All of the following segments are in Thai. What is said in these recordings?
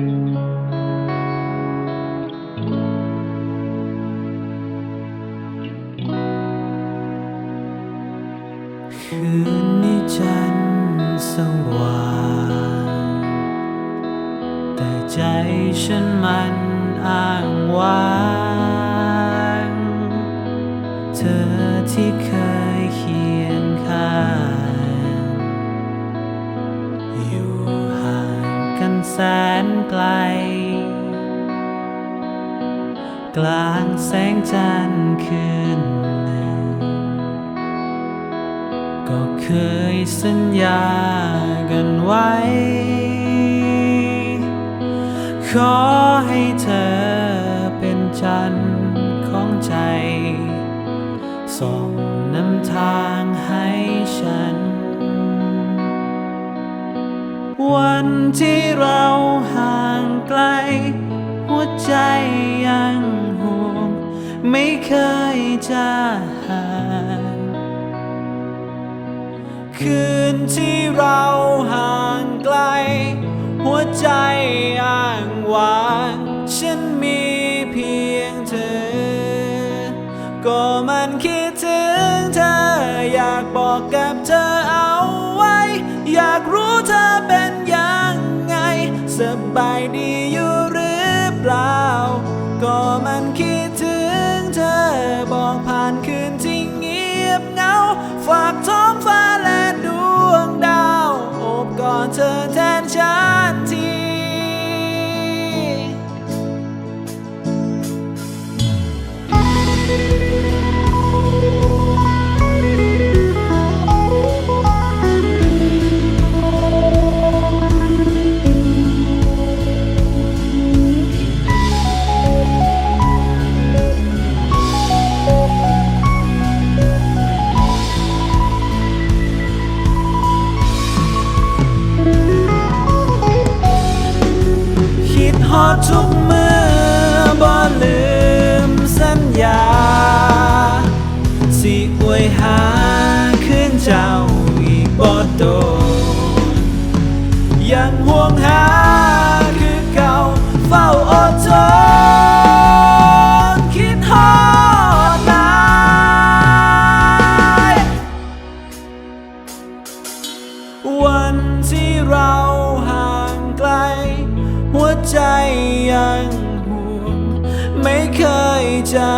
คืนนี้จันสว่าง แต่ใจฉันมันอ้างว้าง เธอที่เคยเคียงข้างอยู่ แสนไกล กลางแสงจันทร์คืนหนึ่ง ก็เคยสัญญากันไว้ ขอให้เธอเป็นจันทร์ของใจ ส่งน้ำทา วันที่เราห่างไกล หัวใจยังห่วง ไม่เคยจะห่างคืนที่เราห่างไกล หัวใจอ้างว้างฉันมีเพียงเธอ ก็มันคิดถึงเธออยากบอกกับ ฝากท้อ ฮอดทุกมือบ่ลืมสัญญา สิอวยหาขึ้นเจ้าอีกบ่โตยังห่วงหาคือเก่าเฝ้าอดทนคิดฮอดนาวันที่เรา ใจยังห่วง ไม่เคยจะ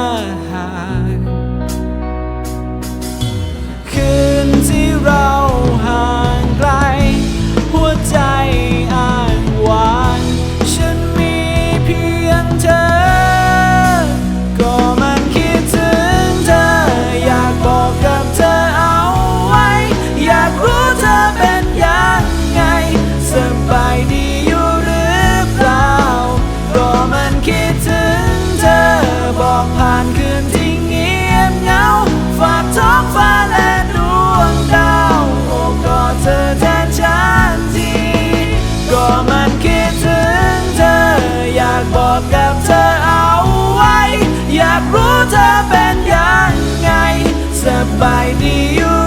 กับเธอเอาไว้ อยากรู้เธอเป็นยังไงสบายดีอยู่